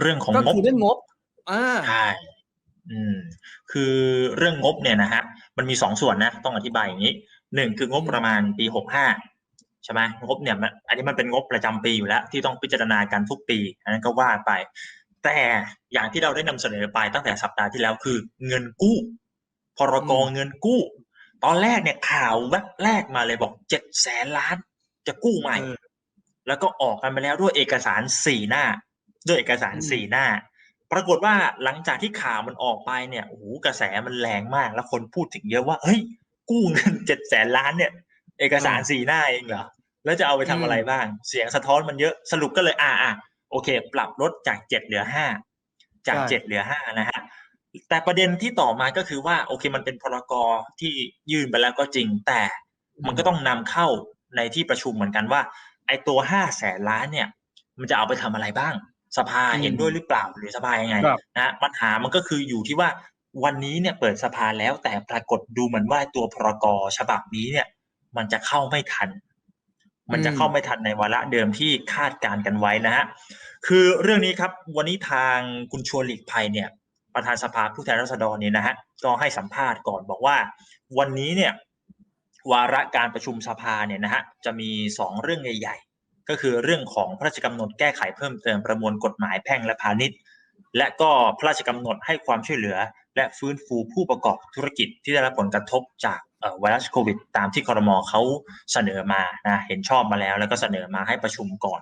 เรื่องของก็งบคือเรื่องงบอ่าใช่อืมคือเรื่องงบเนี่ยนะฮะมันมีสองส่วนนะต้องอธิบายอย่างนี้หนึ่งคืองบอืมประมาณปีหกห้าใช่ไหมงบเนี่ยมันอันนี้มันเป็นงบประจำปีอยู่แล้ว ที่ต้องพิจารณากันทุกปีอันนั้นก็ว่าไป แต่อย่างที่เราได้นำเสนอไปตั้งแต่สัปดาห์ที่แล้วคือ เงินกู้พรกเงินกู้ ตอนแรกเนี่ยข่าวแวบแรกมาเลยบอกเจ็ดแสนล้านจะกู้ใหม่เออแล้วก็ออกกันไปแล้วด้วยเอกสารสี่หน้า ด้วยเอกสารอืมสี่หน้า ปรากฏว่าหลังจากที่ข่าวมันออกไปเนี่ยโอ้โหกระแสมันแรงมาก แล้วคนพูดถึงเยอะว่าเฮ้ย กู้เงินเจ็ดแสนล้านเนี่ย เอกสารสี่หน้าเองเหรอแล้วจะเอาไปทำอะไรบ้าง เสียงสะท้อนมันเยอะสรุปก็เลยอ่าอ่าโอเค ปรับลดจากเจ็ดเหลือห้าจากใช่เจ็ดเหลือห้านะฮะแต่ประเด็นที่ต่อมาก็คือว่าโอเคมันเป็นพรกที่ยื่นไปแล้วก็จริง แต่มันก็ต้องนำเข้าในที่ประชุมเหมือนกันว่า ไอ้ตัวห้าแสนล้านเนี่ย มันจะเอาไปทำอะไรบ้าง สภาอืมเห็นด้วยหรือเปล่าหรือสภายังไงครับนะปัญหามันก็คืออยู่ที่ว่าวันนี้เนี่ยเปิดสภาแล้วแต่ปรากฏดูเหมือนว่าตัวพรกฉบับนี้เนี่ย มันจะเข้าไม่ทัน มันจะเข้าไม่ทันในวาระเดิมที่คาดการณ์กันไว้นะฮะคือเรื่องนี้ครับวันนี้ทางคุณชวนหลีกภัยเนี่ย ประธานสภาผู้แทนราษฎรเนี่ยนะฮะก็ให้สัมภาษณ์ก่อนบอกว่า วันนี้เนี่ยวาระการประชุมสภาเนี่ยนะฮะจะมีสองเรื่องใหญ่ๆ ก็คือเรื่องของพระราชกำหนดแก้ไขเพิ่มเติมประมวลกฎหมายแพ่งและพาณิชย์ และก็พระราชกำหนดให้ความช่วยเหลือ และฟื้นฟูผู้ประกอบธุรกิจที่ได้รับผลกระทบจากไวรัสโควิด ตามที่คอรมอเขาเสนอมานะเห็นชอบมาแล้ว แล้วก็เสนอมาให้ประชุมก่อน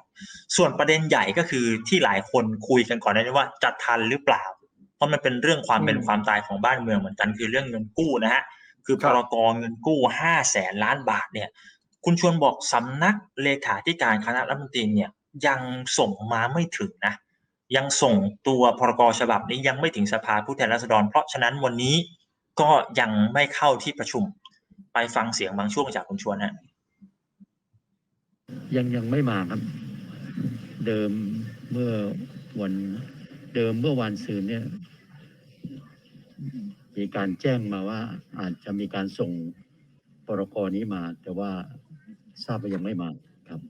ส่วนประเด็นใหญ่ก็คือที่หลายคนคุยกันก่อนหน้านี้ว่าจะทันหรือเปล่า เพราะมันเป็นเรื่องความเป็นความตายของบ้านเมืองเหมือนกันคือเรื่องเงินกู้นะฮะคือพรับรเงินกู้ห้าแสนล้านบาทเนี่ย คุณชวนบอกสำนักเลขาธิการคณะรัฐมนตรีเนี่ยยังส่งมาไม่ถึงนะ ยังส่งตัวพรกฉบับนี้ยังไม่ถึงสภาผู้แทนราษฎร เพราะฉะนั้นวันนี้ก็ยังไม่เข้าที่ประชุม ไปฟังเสียงบางช่วงจากคุณชวนฮะยังยังไม่มาครับ เดิมเมื่อวันเดิมเมื่อวันซืนเนี่ย มีการแจ้งมาว่าอาจจะมีการส่งปรกรนี้มา แต่ว่า ทราบว่ายังไม่มาครับ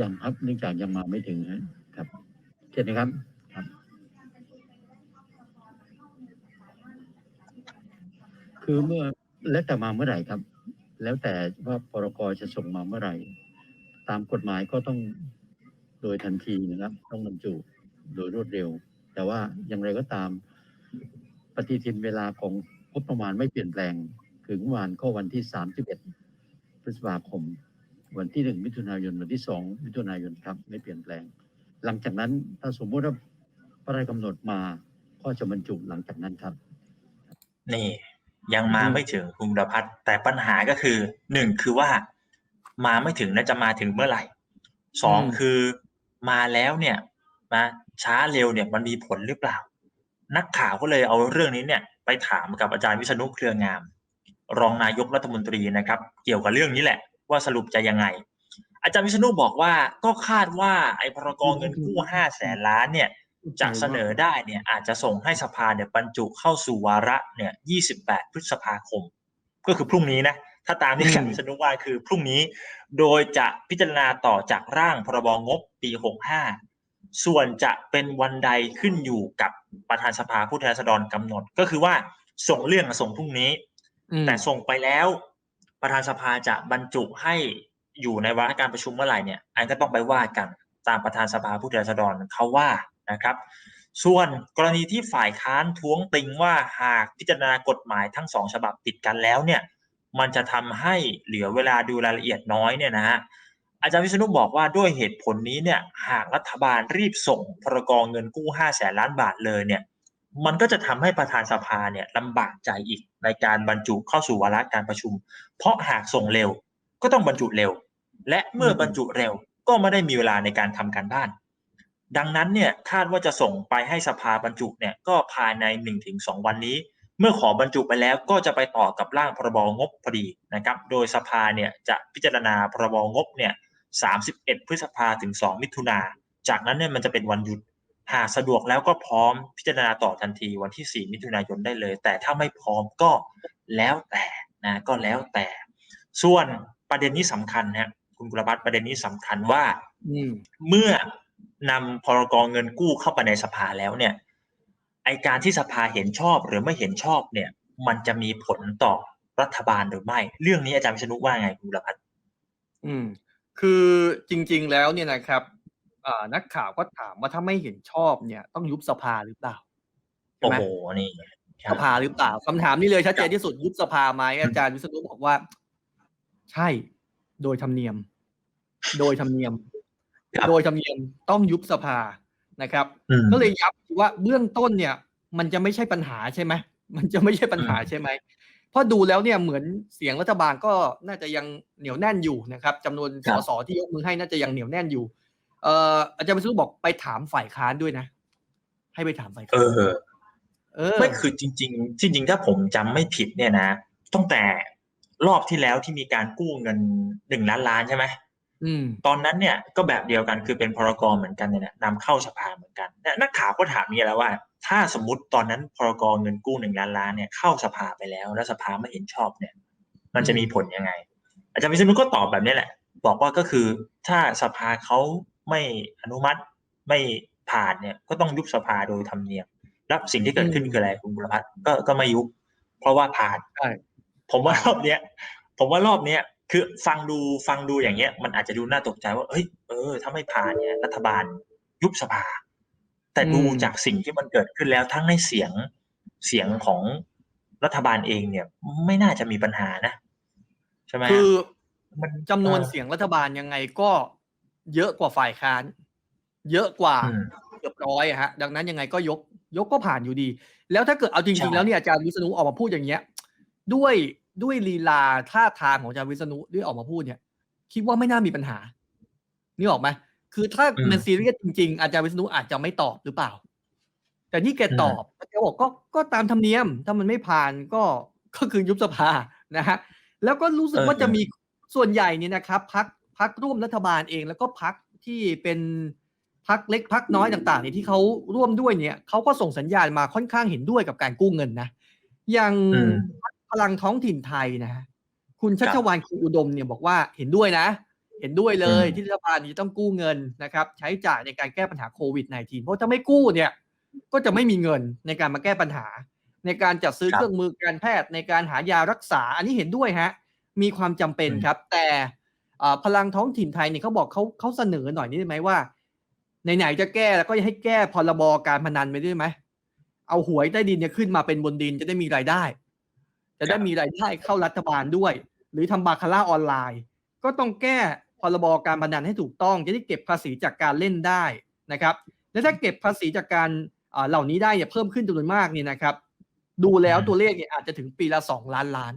ยังครับเนื่องจากยังมาไม่ถึงครับเช่นนะครับครับ คือเมื่อแล้วแต่มาเมื่อไหร่ครับ แล้วแต่ว่าปรกจะส่งมาเมื่อไหร่ ตามกฎหมายก็ต้องโดยทันทีนะครับ ต้องบรรจุโดยรวดเร็ว แต่ว่าอย่างไรก็ตาม ปฏิทินเวลาของงบประมาณไม่เปลี่ยนแปลง ถึงวันก็วันที่ 31 พฤษภาคม วันที่ 1 มิถุนายน วันที่ 2 มิถุนายนครับไม่เปลี่ยนแปลง หลังจากนั้นถ้าสมมติว่าพระราชกำหนดมาก็จะบรรจุหลังจากนั้นครับ นี่ยังมาไม่ถึงคุณดพัฒน์แต่ปัญหาก็คือหนึ่งคือว่ามาไม่ถึงและจะมาถึงเมื่อไหร่สองอืมคือมาแล้วเนี่ยนะช้าเร็วเนี่ยมันมีผลหรือเปล่า นักข่าวก็เลยเอาเรื่องนี้เนี่ย ไปถามกับอาจารย์วิษณุเครืองาม รองนายกรัฐมนตรีนะครับ เกี่ยวกับเรื่องนี้แหละ ว่าสรุปจะยังไง อาจารย์วิษณุบอกว่าก็คาดว่าไอ้พรกเงินกู้ห้าแสนล้านเนี่ยจะเสนอได้เนี่ยอาจจะส่งให้สภาเนี่ยบรรจุเข้าสู่วาระเนี่ย 28 พฤษภาคม ก็คือพรุ่งนี้นะ ถ้าตามที่อืมอาจารย์วิษณุว่าคือพรุ่งนี้ โดยจะพิจารณาต่อจากร่างพรบงบปี 65ส่วนจะเป็นวันใดขึ้นอยู่กับประธานสภาผู้แทนราษฎรกำหนด ก็คือว่าส่งเรื่องมาส่งพรุ่งนี้อืม แต่ส่งไปแล้ว ประธานสภาจะบรรจุให้อยู่ในวาระการประชุมเมื่อไหร่เนี่ย อันก็ต้องไปว่ากันตามประธานสภาผู้แทนราษฎรเขาว่านะครับ ส่วนกรณีที่ฝ่ายค้านท้วงติงว่าหากพิจารณากฎหมายทั้งสองฉบับติดกันแล้วเนี่ย มันจะทำให้เหลือเวลาดูรายละเอียดน้อยเนี่ยนะฮะอาจารย์วิษณุบอกว่าด้วยเหตุผลนี้เนี่ยหากรัฐบาลรีบส่งพรกรเงินกู้ห้าแสนล้านบาทเลยเนี่ย มันก็จะทำให้ประธานสภาเนี่ยลำบากใจอีกในการบรรจุเข้าสู่วาระการประชุม เพราะหากส่งเร็วก็ต้องบรรจุเร็ว และเมื่อบรรจุเร็วก็ไม่ได้มีเวลาในการทำการบ้าน ดังนั้นเนี่ยคาดว่าจะส่งไปให้สภาบรรจุเนี่ยก็ภายใน 1-2 วันนี้ เมื่อขอบรรจุไปแล้วก็จะไปต่อกับร่างพรบงบพอดีนะครับ โดยสภาเนี่ยจะพิจารณาพรบงบเนี่ย31 พฤษภาถึง 2 มิถุนาจากนั้นเนี่ยมันจะเป็นวันหยุด หากสะดวกแล้วก็พร้อมพิจารณาต่อทันทีวันที่ 4 มิถุนายนได้เลย แต่ถ้าไม่พร้อมก็แล้วแต่นะก็แล้วแต่ ส่วนประเด็นนี้สำคัญนะคุณกุลพัฒน์ประเด็นนี้สำคัญว่าอืมเมื่อนำพรกเงินกู้เข้าไปในสภาแล้วเนี่ย ไอการที่สภาเห็นชอบหรือไม่เห็นชอบเนี่ย มันจะมีผลต่อรัฐบาลหรือไม่ เรื่องนี้อาจารย์วิษณุว่าไงคุณกุลพัฒน์อืม คือจริง ๆ แล้วเนี่ยนะครับ อ่านักข่าวก็ถามว่าถ้าไม่เห็นชอบเนี่ย ต้องยุบสภาหรือเปล่า ใช่โอ้ไหม โห นี่คสรับภาหรือเปล่าคำถามนี้เลยชัดเจครันบที่สุดยุบสภาไหมอาจารย์วิษณุบอกว่า ใช่ โดยธรรมเนียม โดยธรรมเนียม ครับ โดยธรรมเนียมต้องยุบสภานะครับ อืม ก็เลยย้ำว่าเบื้องต้นเนี่ย มันจะไม่ใช่ปัญหาใช่ไหมมันจะไม่ใช่ปัญหาอืมใช่ไหมเพราะดูแล้วเนี่ยเหมือนเสียงรัฐบาลก็น่าจะยังเหนียวแน่นอยู่นะครับจำนวนสสที่ยกมือให้น่าจะยังเหนียวแน่นอยู่ เอ่ออาจารย์วิษณุบอกไปถามฝ่ายค้านด้วยนะ ให้ไปถามฝ่ายเอค้านอเออไม่คือจริงๆจริงๆถ้าผมจำไม่ผิดเนี่ยนะตั้งแต่รอบที่แล้วที่มีการกู้เงินหนึ่งล้านล้านใช่ไหมอืม ตอนนั้นเนี่ยก็แบบเดียวกันคือเป็นพรกเหมือนกันเนี่ยนะนำเข้าสภาเหมือนกันเนี่ยนักข่าวก็ถามนี่แหล้วว่า ถ้าสมมติตอนนั้นพรกเงินกู้หนึ่งล้านล้านเนี่ยเข้าสภาไปแล้ว แล้วสภาไม่เห็นชอบเนี่ย มันจะมีผลยังไง อาจารย์วิษณุก็ตอบแบบนี้แหละ บอกว่าก็คือถ้าสภาเขา ไม่อนุมัติไม่ผ่านเนี่ยก็ต้องยุบสภาโดยธรรมเนียมแล้วสิ่งที่เกิดขึ้นคืออะไรคุณบุรพัฒน์ก็ก็ไม่ยุบเพราะว่าผ่านใช่ผมว่ารอบเนี้ย ผมว่ารอบเนี้ยคือฟังดูฟังดูอย่างเงี้ย มันอาจจะดูน่าตกใจว่าเฮ้ยเออถ้าไม่ผ่านเนี่ย รัฐบาลยุบสภา แต่ดูอืมจากสิ่งที่มันเกิดขึ้นแล้วทั้งในเสียงเสียงของรัฐบาลเองเนี่ย ไม่น่าจะมีปัญหานะใช่ไหมฮะคือมันจำนวนเออเสียงรัฐบาลยังไงก็ เยอะกว่าฝ่ายค้าน เยอะกว่าอืมเกือบร้อยอะฮะ ดังนั้นยังไงก็ยกยกก็ผ่านอยู่ดี แล้วถ้าเกิดเอาจใช่ริง ๆ แล้วเนี่ยอาจารย์วิษณุออกมาพูดอย่างเงี้ย ด้วยด้วยลีลาท่าทางของอาจารย์วิษณุด้วยออกมาพูดเนี่ย คิดว่าไม่น่ามีปัญหานี่ออกไหมคือถ้าอืมมันซีเรียสจริง ๆ อาจารย์วิษณุอาจจะไม่ตอบหรือเปล่า แต่นี่แกอืมตอบแกบอกก็ก็ตามธรรมเนียม ถ้ามันไม่ผ่านก็ก็คือยุบสภานะฮะแล้วก็รู้สึกว่าจะมีส่วนใหญ่เนี่ยนะครับพัก พักร่วมรัฐบาลเองแล้วก็พักที่เป็นพักเล็กพักน้อยต่างๆเนี่ยที่เขาร่วมด้วยเนี่ยเขาก็ส่งสัญญาณมาค่อนข้างเห็นด้วยกับการกู้เงินนะอย่างอืมพลังท้องถิ่นไทยนะฮะคุณชัคชรับวานคุณอุดมเนี่ยบอกว่าเห็นด้วยนะ เห็นด้วยเลยอืมที่รัฐบาลจะต้องกู้เงินนะครับ ใช้จ่ายในการแก้ปัญหาโควิด -19 เพราะถ้าไม่กู้เนี่ย ก็จะไม่มีเงินในการมาแก้ปัญหา ในการจัดซื้อครับเครื่องมือการแพทย์ในการหายารักษา อันนี้เห็นด้วยฮะ มีความจำเป็นอืมครับ แต่อ่า พลังท้องถิ่นไทยเนี่ยเขาบอกเขาเขาเสนอหน่อยนี่ได้ไหมว่าไหนๆจะแก้แล้วก็ให้แก้พรบการพนันไปด้วยไหมเอาหวยใต้ดินเนี่ยขึ้นมาเป็นบนดินจะได้มีรายได้ จะได้มีรายได้เข้ารัฐบาลด้วย หรือทำบาคาร่าออนไลน์ ก็ต้องแก้พรบการพนันให้ถูกต้อง จะได้เก็บภาษีจากการเล่นได้นะครับ และถ้าเก็บภาษีจากการเหล่านี้ได้เนี่ยเพิ่มขึ้นจำนวนมากเนี่ยนะครับ ดูแล้วตัวเลขเนี่ยอาจจะถึงปีละสองล้านล้าน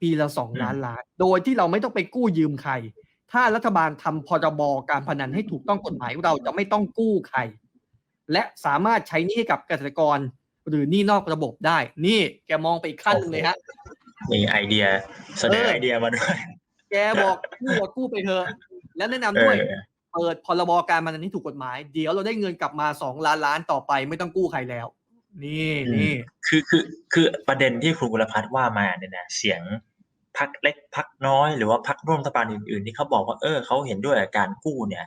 ปีละสองอืมล้านล้าน โดยที่เราไม่ต้องไปกู้ยืมใคร ถ้ารัฐบาลทำพรบการพนันให้ถูกต้องกฎหมายเราจะไม่ต้องกู้ใคร และสามารถใช้หนี้ให้กับเกษตรกรหรือหนี้นอกระบบได้ นี่แกมองไปอีกขั้นหนึ่งเลยฮะ มีไอเดียเสนอเออไอเดียมาด้วย แกบอกกู้อะกู้ไปเถอะ และแนะนำเอด้วยอเปิดพรบการพนันที่ถูกกฎหมาย เดี๋ยวเราได้เงินกลับมาสองล้านล้านต่อไปไม่ต้องกู้ใครแล้ว นี่อืมนี่คือคือคือประเด็นที่คุณกุลพัฒน์ว่ามาเนี่ยนะเสียงพักเล็กพักน้อยหรือว่าพักร่วมรัฐบาลอื่นๆที่เขาบอกว่าเออเขาเห็นด้วยกับการกู้เนี่ย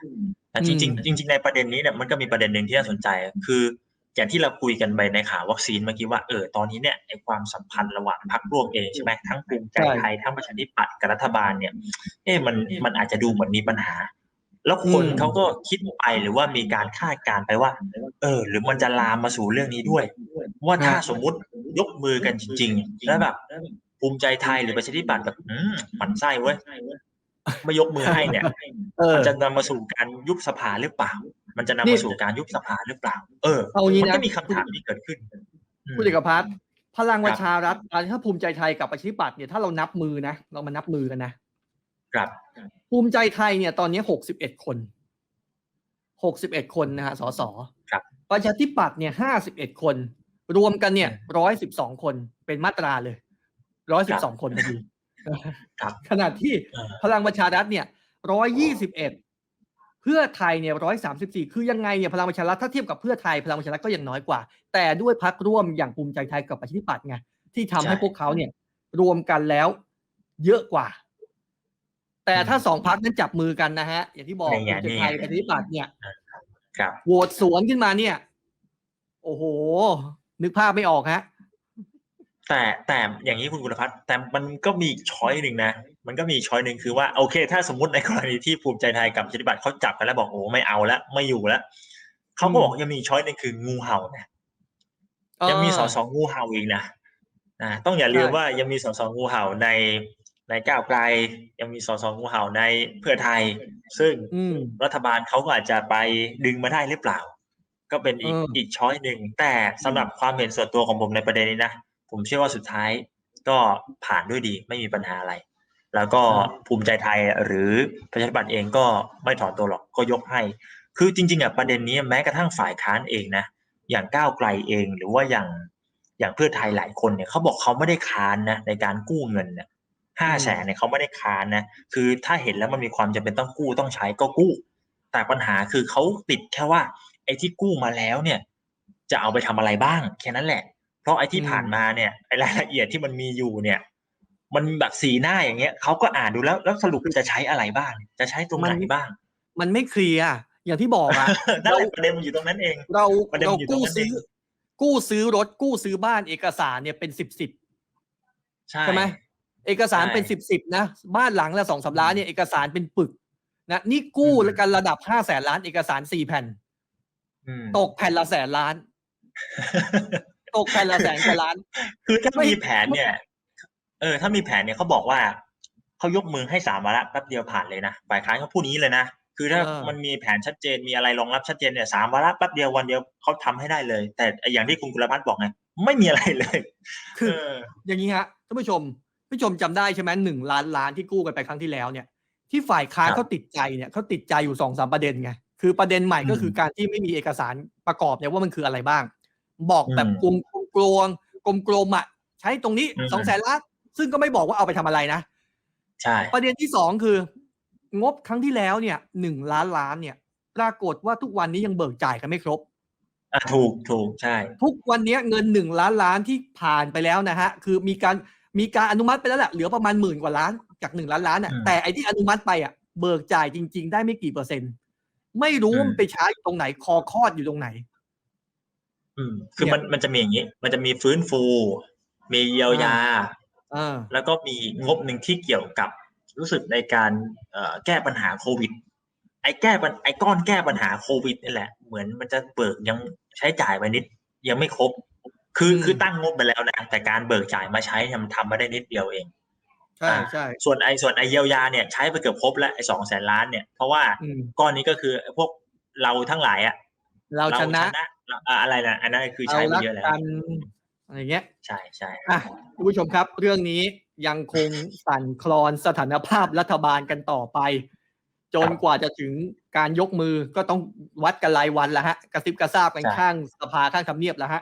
แต่จริงอืมๆจริง ๆ ในประเด็นนี้เนี่ยมันก็มีประเด็นหนึ่งที่น่าสนใจ คืออย่างที่เราคุยกันไปในข่าววัคซีนเมื่อกี้ว่าเออตอนนี้เนี่ยไอความสัมพันธ์ระหว่างพักร่วมเองใช่ไหมทั้งภูมิใจไทยทั้งประชาธิปัตย์กับรัฐบาลเนี่ยเอ๊ะมันมันอาจจะดูเหมือนมีปัญหา แล้วคนอืมเขาก็คิดไปหรือว่ามีการคาดการณ์ไปว่า เออ หรือมันจะลามมาสู่เรื่องนี้ด้วย ว่าถ้าสมมุติยกมือกันจริงๆแล้วแบบภูมิใจไทยหรือประชาธิปัตย์แบบอืมหมันไส้เว้ยไม่ยกมือให้เนี่ยเออมันจะนำมาสู่การยุบสภาหรือเปล่า มันจะนำนี่มาสู่การยุบสภาหรือเปล่า เออเอางี้มันนะก็มีคำถามที่เกิดขึ้นอืมคุณเอกพัฒน์พลังประชารัฐอะถ้าภูมิใจไทยกับประชาธิปัตย์เนี่ยถ้าเรานับมือนะเรามานับมือกันนะ ครับภูมิใจไทยเนี่ยตอนนี้หกสิบเอ็ดคนหกสิบเอ็ดคนนะฮะสสครับประชาธิปัตย์เนี่ยห้าสิบเอ็ดคน รวมกันเนี่ยร้อยสิบสองคนเป็นมาตราเลยร้อยสิบสองคนพอดีครับขนาดที่เออพลังประชารัฐเนี่ยร้อยยี่สิบเอ็ดเพื่อไทยเนี่ยร้อยสามสิบสี่คือยังไงเนี่ยพลังประชารัฐถ้าเทียบกับเพื่อไทยพลังประชารัฐก็ยังน้อยกว่า แต่ด้วยพักร่วมอย่างภูมิใจไทยกับประชาธิปัตย์ไงที่ทำให้ใช่พวกเขาเนี่ยรวมกันแล้วเยอะกว่า แต่ถ้าสองพักนั้นจับมือกันนะฮะ อย่างที่บอกนี่ไงภูมิใจไทยนี่ไงกับประชาธิปัตย์เนี่ยครับโหวตสวนขึ้นมาเนี่ย โอ้โห นึกภาพไม่ออกฮะ แต่แต่อย่างนี้คุณกุลพัฒน์แต่มันก็มีอีกช้อยหนึ่งนะ มันก็มีอีกช้อยหนึ่งคือว่าโอเค ถ้าสมมติในกรณีที่ภูมิใจไทยกับประชาธิปัตย์เขาจับกันแล้วบอกโอ้ไม่เอาแล้วไม่อยู่แล้วเขาก็บอกยังมีอีกช้อยหนึ่งคืองูเห่านะยังมีสอสองูเห่าอีกนะนะต้องอย่าลืมใช่ว่ายังมีสอสองูเห่าใน ในก้าวไกลยังมีสอสองูเห่าในเพื่อไทย ซึ่งอืมรัฐบาลเขาก็อาจจะไปดึงมาได้หรือเปล่า ก็เป็นอีกเอออีอีกช้อยหนึ่งแต่สำหรับความเห็นส่วนตัวของผมในประเด็นนี้นะผมเชื่อว่าสุดท้ายก็ผ่านด้วยดีไม่มีปัญหาอะไร แล้วก็ภูมิใจไทยหรือประชาธิปัตย์เองก็ไม่ถอนตัวหรอกก็ยกให้ คือจริงๆอะประเด็นนี้แม้กระทั่งฝ่ายค้านเองนะอย่างก้าวไกลเองหรือว่าอย่างอย่างเพื่อไทยหลายคนเนี่ยเขาบอกเขาไม่ได้ค้านนะในการกู้เงินเนี่ย ห้าแสนเนี่ยเขาไม่ได้ค้านนะคือถ้าเห็นแล้วมันมีความจำเป็นต้องกู้ต้องใช้ก็กู้ แต่ปัญหาคือเขาติดแค่ว่า ไอ้ที่กู้มาแล้วเนี่ย จะเอาไปทำอะไรบ้าง แค่นั้นแหละ เพราะไอ้ที่อืมผ่านมาเนี่ยไอ้รายละเอียดที่มันมีอยู่เนี่ย มันแบบสีหน้าอย่างเงี้ยเขาก็อ่านดูแล้วแล้วสรุปจะใช้อะไรบ้าง จะใช้ตรงไหนบ้าง มันไม่เคลียร์อย่างที่บอกอะนั่นแหละประเด็นมันอยู่ตรงนั้นเอง เราประเด็นเรามันอยู่ตรงกู้นั้นซื้อเองกู้ซื้อรถกู้ซื้อบ้านเอกสารเนี่ยเป็นสิบสิบใช่ใช่ไหม เอกสารใช่เป็นสิบสิบนะบ้านหลังละสองสามล้านเนี่ยเอกสารเป็นปึกนะนี่กู้อืมกันระดับห้าแสนล้านเอกสารสี่แผ่นอืมตกแผ่นละแสนล้าน ตกแผ่นละแสนกว่าล้าน คือถ้าไม่มีแผนเนี่ย เออ ถ้ามีแผนเนี่ยเขาบอกว่าเขายกมือให้สามวาระแป๊บเดียวผ่านเลยนะฝ่ายค้านเขาพูดนี้เลยนะคือถ้าเออมันมีแผนชัดเจนมีอะไรรองรับชัดเจนเนี่ยสามวาระแป๊บเดียววันเดียวเขาทำให้ได้เลย แต่อย่างที่คุณกุลพัฒน์บอกไงไม่มีอะไรเลย คือเอออย่างนี้ฮะท่านผู้ชมท่าน ผู้ชมจำได้ใช่ไหมหนึ่งล้านล้านที่กู้กันไปครั้งที่แล้วเนี่ย ที่ฝ่ายค้านครับเขาติดใจเนี่ยเขาติดใจอยู่สองสามประเด็นไงคือประเด็นใหม่ก็คือการที่ไม่มีเอกสารประกอบเนี่ยว่ามันคืออะไรบ้าง บอกแบบอืมกลมกลวงกลมกลมๆอะใช้ตรงนี้อืมสองแสนล้านซึ่งก็ไม่บอกว่าเอาไปทำอะไรนะใช่ประเด็นที่สองคืองบครั้งที่แล้วเนี่ยหนึ่งล้านล้านเนี่ย ปรากฏว่าทุกวันนี้ยังเบิกจ่ายกันไม่ครบอะถูกถูกใช่ ทุกวันนี้เงินหนึ่งล้านล้านที่ผ่านไปแล้วนะฮะ คือมีการ มีการอนุมัติไปแล้วแหละเหลือประมาณหมื่นกว่าล้านจากหนึ่งล้านล้านอะอืมแต่ไอ้ที่อนุมัติไปอะเบิกจ่ายจริง ๆ ได้ไม่กี่เปอร์เซ็นต์ ไม่รู้ว่าอืมมันไปใช้อยู่ตรงไหน คอคลอดอยู่ตรงไหน อืม คือเนี่ยมันมันจะมีอย่างนี้ มันจะมีฟื้นฟู มีเยียวยาเออแล้วก็มีงบหนึ่งที่เกี่ยวกับรู้สึกในการเอ่อแก้ปัญหาโควิด ไอ้แก้ปัญไอ้ก้อนแก้ปัญหาโควิดนี่แหละ เหมือนมันจะเบิกยังใช้จ่ายไปนิด ยังไม่ครบ คืออืมคือตั้งงบไปแล้วนะแต่การเบิกจ่ายมาใช้เนี่ยมันทำมาได้นิดเดียวเองใช่ใช่ส่วนไอ้ส่วนไอ้เยียวยาเนี่ยใช้ไปเกือบครบแล้วไอ้สองแสนล้านเนี่ยเพราะว่าอืมก้อนนี้ก็คือไอ้พวกเราทั้งหลายอะเราชนะเราอะอะไรนะอันนั้นคือเราใช้ไปรักเยอะแล้วกันอะไรเงี้ยใช่ใช่อะคุณผู้ชมครับ เรื่องนี้ยังคงสั่นคลอนสถานภาพรัฐบาลกันต่อไป จนกว่าจะถึงการยกมือก็ต้องวัดกันรายวันแล้วฮะ กระซิบกระซาบกันข้างสภาข้างทำเนียบแล้วฮะ